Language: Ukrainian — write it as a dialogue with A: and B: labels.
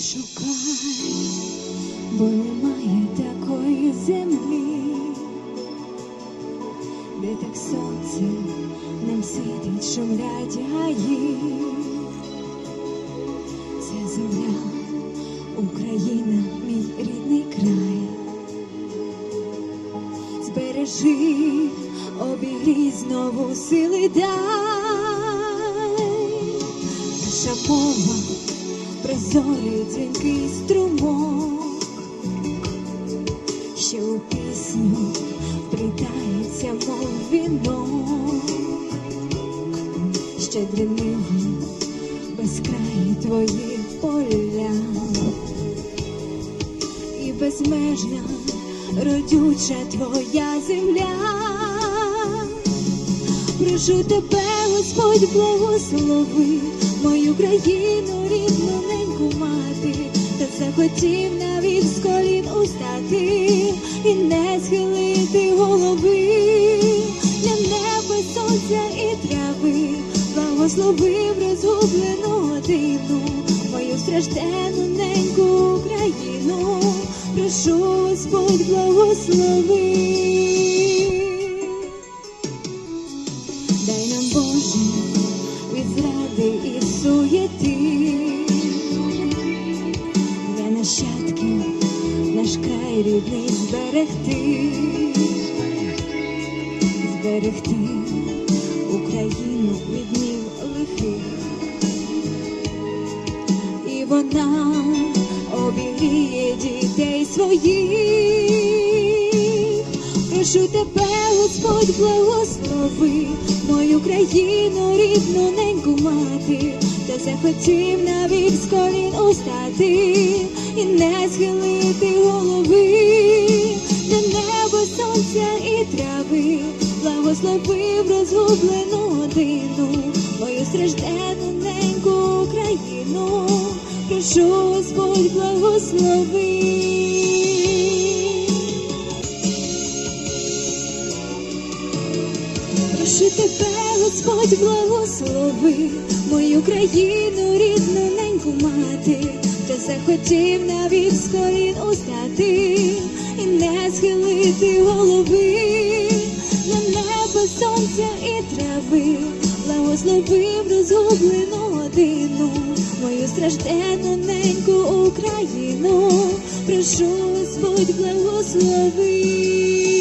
A: Шукай, бо немає такої землі, де так сонце нам світить, шумлять гаї. Це земля, Україна, мій рідний край. Збережи, обігрій знову сили дай. Наша мова, прозорий дзвінкий струмок, що у пісню вплітається, мов вінок, щедриними безкраї твої поля і безмежна родюча твоя земля. Прошу тебе, Господь, благослови мою країну, рідну неньку мати, та захотів навіть з колін устати і не схилити голови. Для неба, сонця і трави, благословив розгублену годину, мою страждену неньку Україну, прошу Господь, благослови. Нащадків наш край рідний зберегти, зберегти Україну від днів лихих, і вона обігріє дітей своїх. Прошу тебе, Господь, благослови мою країну, рідну неньку мати, та захотів навіть з колін устати і не схилити голови для неба, сонця і трави, благословив розгублену годину, мою страждену неньку Україну, прошу Господь, благослови. Прошу тебе, Господь, благослови мою країну, рідну неньку мати, захотів навіть з колін устати і не схилити голови для неба, сонця і трави, благословив розгублену годину, мою страждену неньку Україну, прошу Господь, благослови.